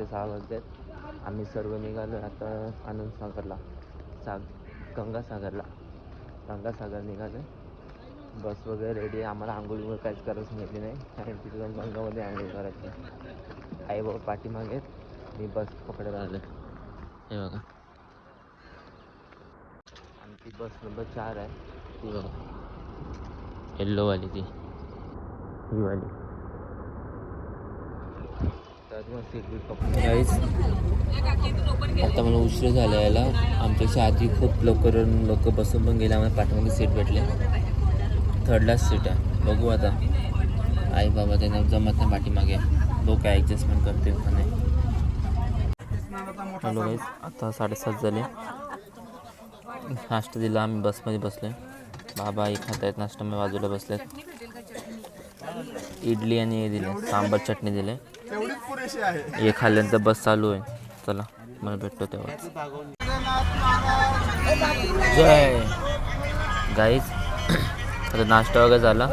ते सहा वाजलेत. आम्ही सर्व निघालो. आता आनंद सागरला. साग गंगासागरला. गंगासागर निघालो बस वगैरे रेडी आम्हाला आंघोळ वगैरे काहीच करायचं माहिती नाही. कारण तिथे जाऊन गंगामध्ये आंघोळ करायची. आई बाबा पाठीमागे आहेत. मी बस पकडत आलो हे बघा. आमची बस नंबर चार आहे. ती बघा. येल्लोवाली ती. ही वाली तर मग सीट बीट पकडून काहीच आता मला उशीर झाला यायला. आमच्यापेक्षा आधी खूप लवकर लोक बसून पण गेले आम्हाला पाठीमागे सीट भेटले. थर्डलाच सीट आहे. बघू आता. आई बाबा त्यांना जमत नाही पाठीमागे. लोक काय ॲडजस्टमेंट करते नाही? हॅलो गाईज आता साडेसात झाले. नाश्ता दिला आम्ही बसमध्ये बसले. बाबा आई खात आहेत नाश्ता मी बाजूला बसले इडली आणि हे दिले सांबार चटणी दिले. तेवढीच पुरेशी आहे. हे खाल्ल्यानंतर बस चालू आहे. चला मला भेटतो तेव्हा. जय. गाईज आता नाश्ता वगैरे झाला.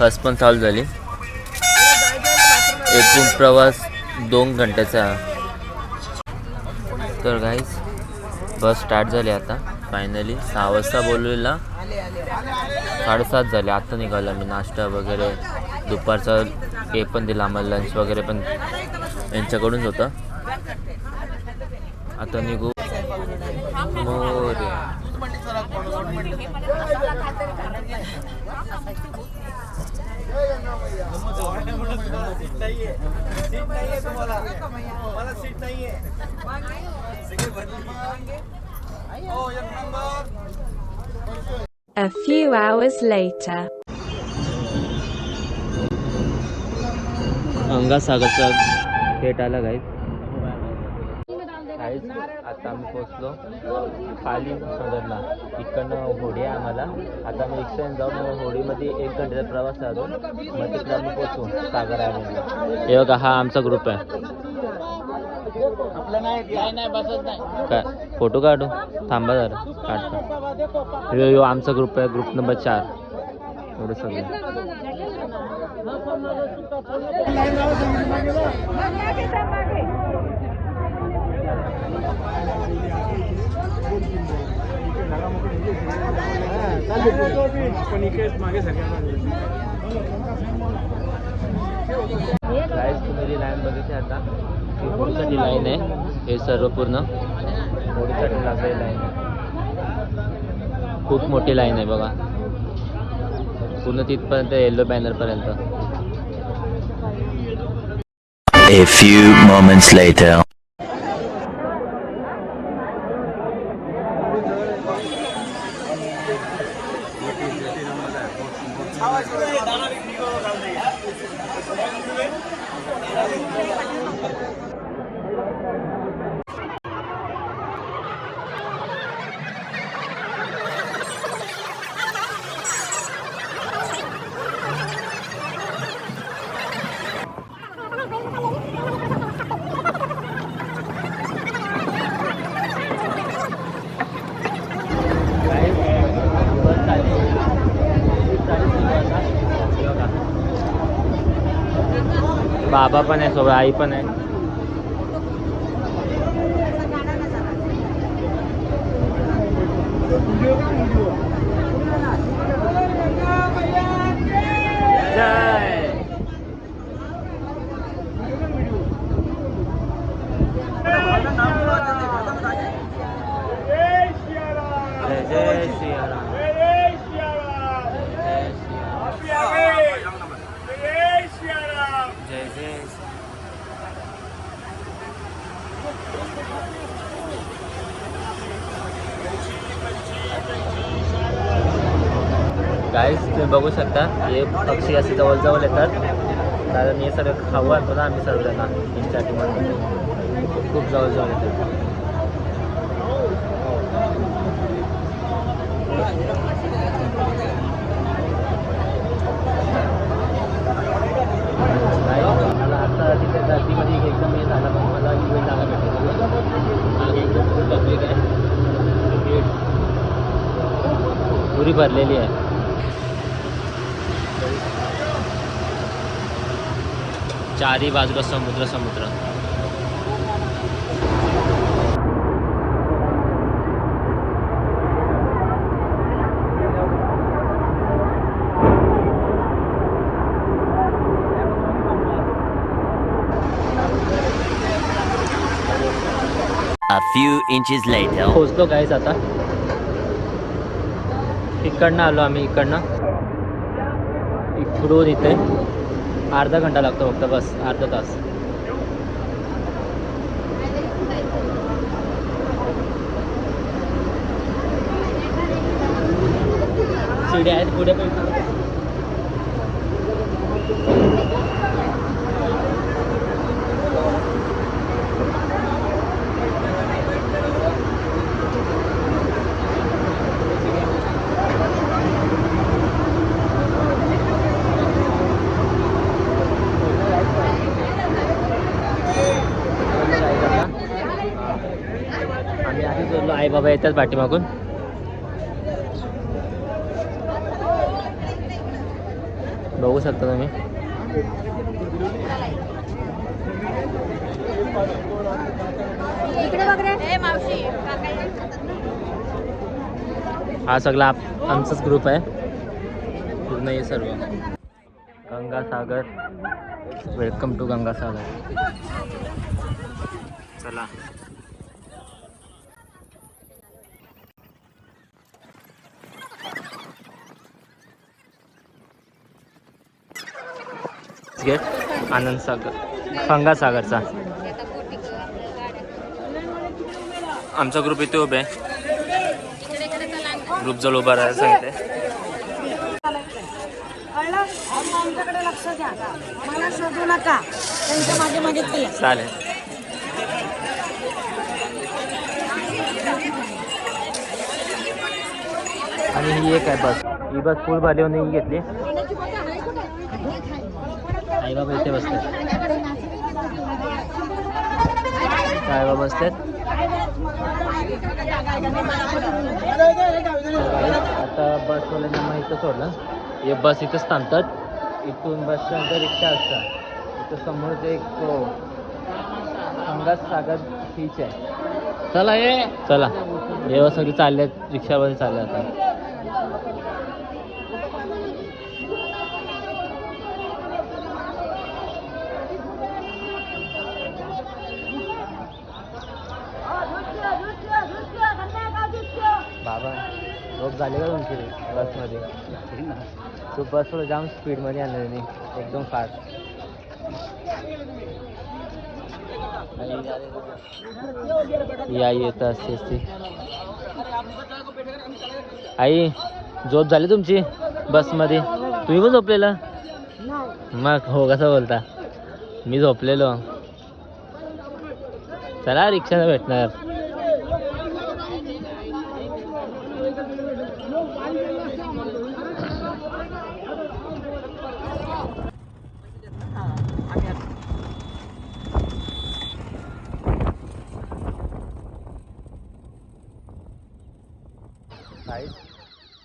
बस पण चालू झाली. एकूण प्रवास दोन घंट्याचा. तर गाईज बस स्टार्ट झाली आता. फायनली सहा वाजता बोललेला. साडेसात झाले. आता निघाला मी नाश्ता वगैरे. दुपारचा हे पण दिला आम्हाला लंच वगैरे पण यांच्याकडूनच होतं आता निघू मोरया. A few hours later. गंगासागरचा गेट आला गाईज गाईज आता आम्ही पोचलो खाली सदरला. इकडनं होडी आहे आम्हाला. आता आम्ही रिक्षाने जाऊन मग होडीमध्ये एक घंट्याचा प्रवास राहतो मग तिकडे आम्ही पोचू सागर आयलंडला हे बघा हा आमचा ग्रुप आहे. काय? फोटो काढू? थांबा जरा. काढतो. यो यो आमचा ग्रुप आहे ग्रुप नंबर चार. एवढे सगळे. पण मागे लाईन बघितली आता ही होडीसाठी लाईन आहे हे सर्व पूर्ण होडीसाठी लागलेली लाईन आहे खूप मोठी लाईन आहे बघा. पूर्ण तिथपर्यंत येल्लो बॅनरपर्यंत A few moments later. Guys bus आली चाळीस किलो आता. हे बघा. बाबा पण आहे सोबत आई पण आहे जय जय जय सियाराम जय सियाराम जय जय गाईस तुम्ही बघू शकता. हे पक्षी असे जवळ जवळ येतात. कारण हे सगळं खाऊ आणतो ना आम्ही सर्व त्यांना तीन टीमध्ये खूप खूप जवळ जवळ येतात. नाही, मला आता तिथे गर्दीमध्ये एकदम हे झालं पण मला इव्हेंट जागा भेटेल मागे एकदम खूप पब्लिक आहे गेट पुरी भरलेली आहे चारी बाजूला समुद्र समुद्र. A few inches later. पोचलो काहीच आता. इकडनं आलो आम्ही इकडनं. इकडून इथे. अर्धा घंटा लागतो फक्त बस अर्धा तास. शिड्या आहेत पुढे पण आम्ही आधी जोडलो आई बाबा येतात पाठीमागून. बघू शकता तुम्ही. हा सगळा आप- आमचाच ग्रुप आहे. पूर्ण हे सर्व. गंगासागर. Welcome to Gangasagar. चला. गेट आनंद सागर गंगासागरचा आमचा ग्रुप इथे उभे. ग्रुप जवळ उभा राहायला सांगते. चालेल. आणि ही एक आहे बस. ही बस फुल भरली होऊन घेतली. आई बाबा इथे बसतात. आई बाबा बसतात. आता बसवाल्यांना मग इथं सोडलं. हे बस इथंच थांबतात इथून बसल्यानंतर रिक्षा असतात. इथं समोर एक अंगात सागर बीच आहे. चला ये चला. हे सगळी चालले रिक्षावर चालले आता बाबा रोप झाले का तुमची बसमध्ये. तू बसवर जाम स्पीडमध्ये आणलं मी एकदम फास्ट या येत असते. ती आई झोप झाली तुमची बसमध्ये? तुम्ही पण झोपलेला? मग हो कसं बोलता? मी झोपलेलो. चला रिक्षा भेटणार काहीच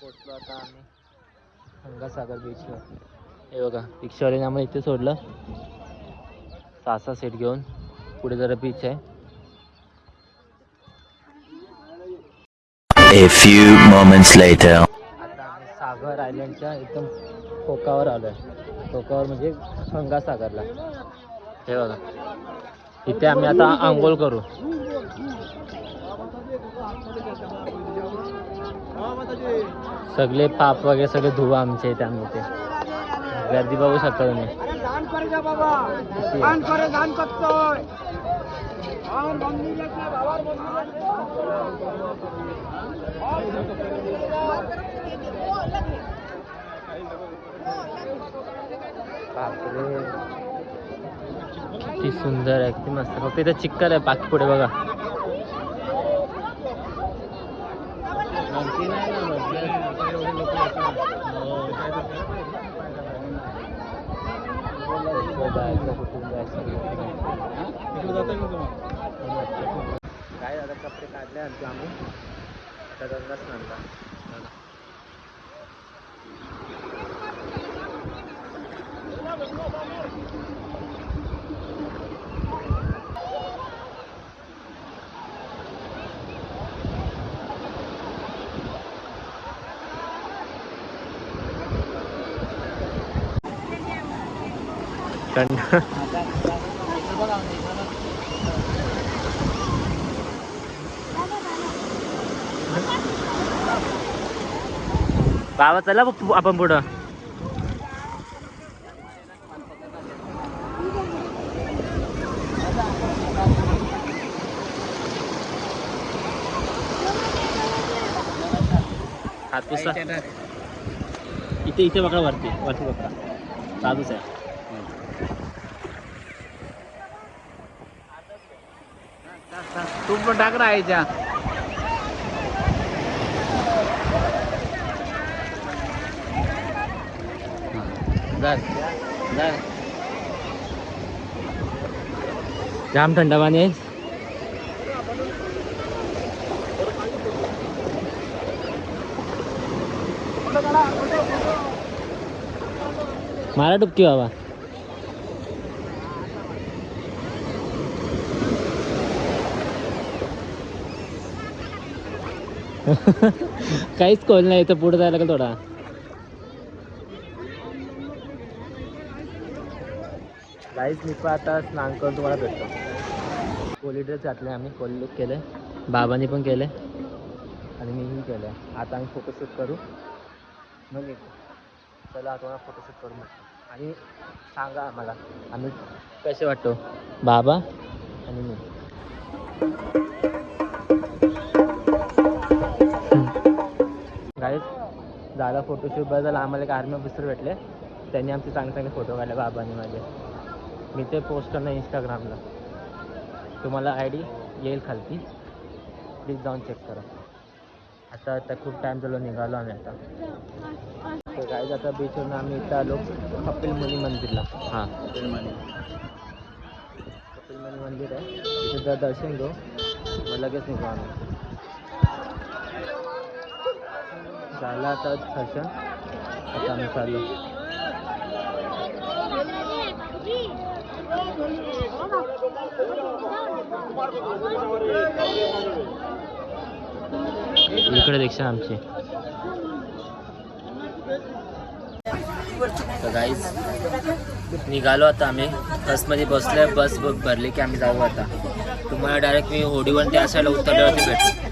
पोचलो आता आम्ही गंगासागर बीचवर हे बघा रिक्षावाल्याने आम्हाला इथे सोडलं. सहा सहा सीट घेऊन पुढे जरा बीच आहे. A few moments later. आता आम्ही सागर आयलंडच्या एकदम टोकावर आलो आहे टोकावर म्हणजे गंगासागरला हे बघा. इथे आम्ही आता आंघोळ करू. सगळे पाप वगैरे सगळे धुवा आम्ही इथे गर्दी बघू शकता तुम्ही. किती सुंदर आहे किती मस्त. फक्त इथे चिक्कल आहे बाकी पुढे बघा. कपडे काढले आणि जामून आता गंगा स्नानला थंड बाबा चला आपण पुढं. हात इथे इथे बघा वरती वरती बघा चालूच आहे. तू पण टाक राहायच्या जाम थंड पाणी आहे. मारा डुबकी बाबा. काहीच खोल नाही तर पुढे जायला लागेल थोडा. काहीच मी पण आता स्नान करून तुम्हाला भेटतो. कोली ड्रेस घातले आम्ही कोली लुक केले. बाबांनी पण केले. आणि मीही केलं. आता आम्ही फोटोशूट करू. मग चला आता मला फोटोशूट करू म्हटलं आणि सांगा आम्हाला आम्ही कसे वाटतो? बाबा आणि मी. गाईज झाला फोटोशूट झाला आम्हाला एक आर्मी ऑफिसर भेटले. त्यांनी आमचे चांगले चांगले फोटो काढले बाबांनी माझे. मी ते पोस्ट करणार इंस्टाग्रामला तुम्हाला आय डी येईल खालती. प्लीज जाऊन चेक करा. आता आता खूप टाईम झालो निघालो आम्ही आता. तर काय आता बीचवरून आम्ही इथं आलो कपिल मुनी मंदिरला. हां. कपिल मुनी कपिल मुनी मंदिर आहे. तिथे जर दर्शन घेऊ. मग लगेच निघू आम्ही. झालं आता दर्शन. आता आम्ही चालू इकडे रिक्षा आमची. तर गाईज निघालो आता आम्ही. बसमध्ये बसलोय बस भरली की आम्ही जाऊ आता. तुम्हाला डायरेक्ट मी होडीवर त्या साईडला उतरल्यावरती भेटू.